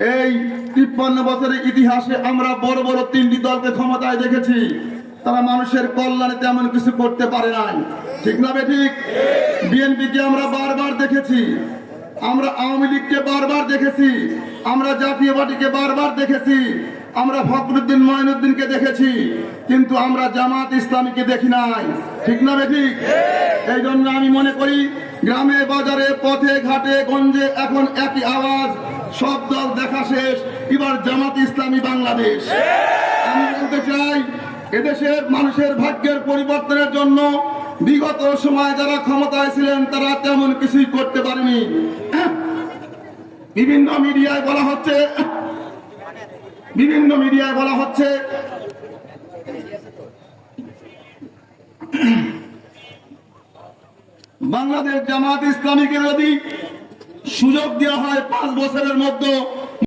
এই তিপ্পান্ন বছরের ইতিহাসে আমরা বড় বড় তিনটি দলকে ক্ষমতায় দেখেছি। তারা মানুষের কল্যাণে তেমন কিছু করতে পারে নাই। ঠিক না ঠিক? বিএনপিকে আমরা বারবার দেখেছি। আমরা আওয়ামী লীগকে বারবার দেখেছি। আমরা জাতীয় পার্টিকে বারবার দেখেছি। আমরা ফখরুদ্দিন মঈনুদ্দিনকে দেখেছি। কিন্তু আমরা জামাত ইসলামীকে দেখি নাই। ঠিক না বে ঠিক? এই জন্য আমি মনে করি গ্রামে বাজারে, পথে ঘাটে, গঞ্জে এখন একই আওয়াজ। সব দল দেখা শেষ। এবার জামাত ইসলামী বাংলাদেশ। আমি বলতে চাই, এদেশের মানুষের ভাগ্যের পরিবর্তনের জন্য বিগত সময় যারা ক্ষমতায় ছিলেন, তারা তেমন কিছুই করতে পারেনি। বিভিন্ন মিডিয়ায় বলা হচ্ছে, বিভিন্ন মিডিয়ায় বলা হচ্ছে বাংলাদেশ জামাত ইসলামীকে যদি সুযোগ দেওয়া হয় পাঁচ বছরের মধ্যে